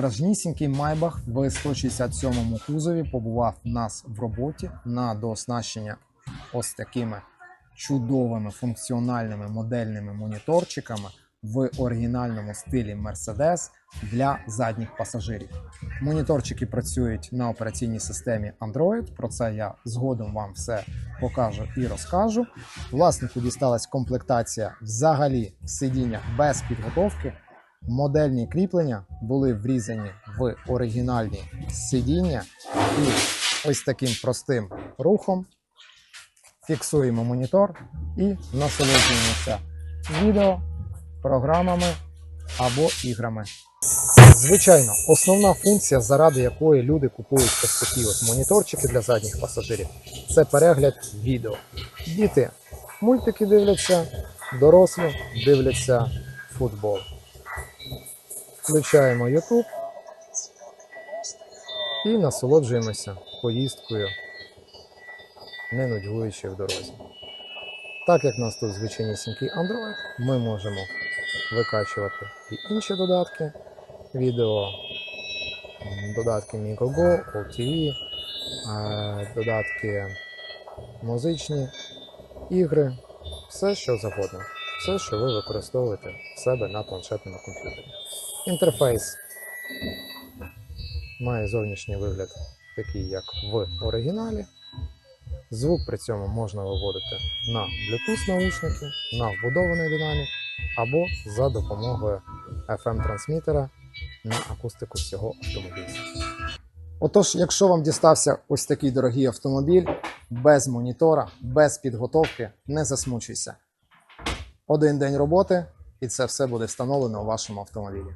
Справжнісінький Майбах в 167-му кузові побував у нас в роботі на дооснащення ось такими чудовими функціональними модельними моніторчиками в оригінальному стилі Mercedes для задніх пасажирів. Моніторчики працюють на операційній системі Android. Про це я згодом вам все покажу і розкажу. Власнику дісталась комплектація взагалі сидіння без підготовки. Модельні кріплення були врізані в оригінальні сидіння, і ось таким простим рухом фіксуємо монітор і насолоджуємося відео, програмами або іграми. Звичайно, основна функція, заради якої люди купують ось такі от моніторчики для задніх пасажирів, це перегляд відео. Діти мультики дивляться, дорослі дивляться футбол. Включаємо YouTube і насолоджуємося поїздкою, не нудьгуючи в дорозі. Так як в нас тут звичайнісінький Android, ми можемо викачувати і інші додатки, відео, додатки Migogo, OTV, е, додатки музичні, ігри, все що завгодно, все, що ви використовуєте в себе на планшетному комп'ютері. Інтерфейс має зовнішній вигляд такий, як в оригіналі. Звук при цьому можна виводити на Bluetooth наушники, на вбудований динамік або за допомогою FM-трансмітера на акустику всього автомобіля. Отож, якщо вам дістався ось такий дорогий автомобіль без монітора, без підготовки, не засмучуйся. Один день роботи, і це все буде встановлено у вашому автомобілі.